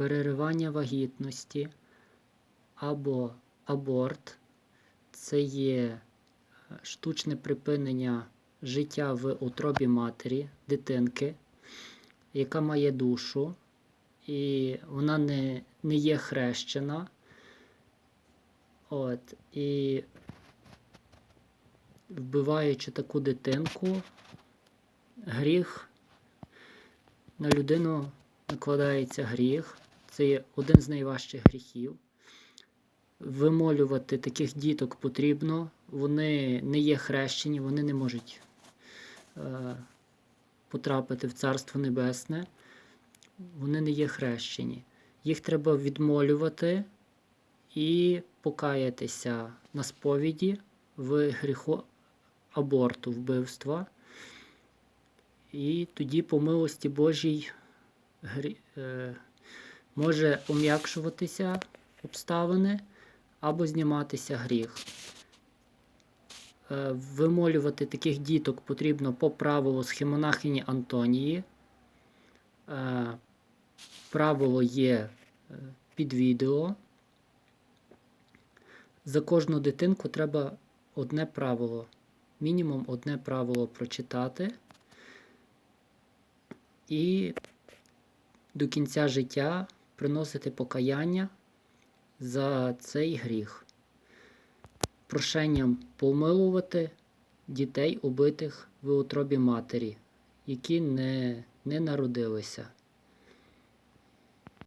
переривання вагітності або аборт це є е, штучне припинення життя в утробі матері, дитинки, яка має душу, і вона не, не є хрещена. От, і вбиваючи таку дитинку, гріх на людину накладається гріх. Це є один з найважчих гріхів. Вимолювати таких діток потрібно. Вони не є хрещені, вони не можуть е, потрапити в Царство Небесне. Вони не є хрещені. Їх треба відмолювати і покаятися на сповіді в гріху аборту, вбивства. І тоді, по милості Божій, грі- е, може ум'якшуватися обставини або зніматися гріх. Е, Вимолювати таких діток потрібно по правилу схемонахині Антонії. Е, Правило є е, під відео. За кожну дитинку треба одне правило, мінімум одне правило прочитати. І до кінця життя приносити покаяння за цей гріх. Прошенням помилувати дітей, убитих в утробі матері, які не, не народилися.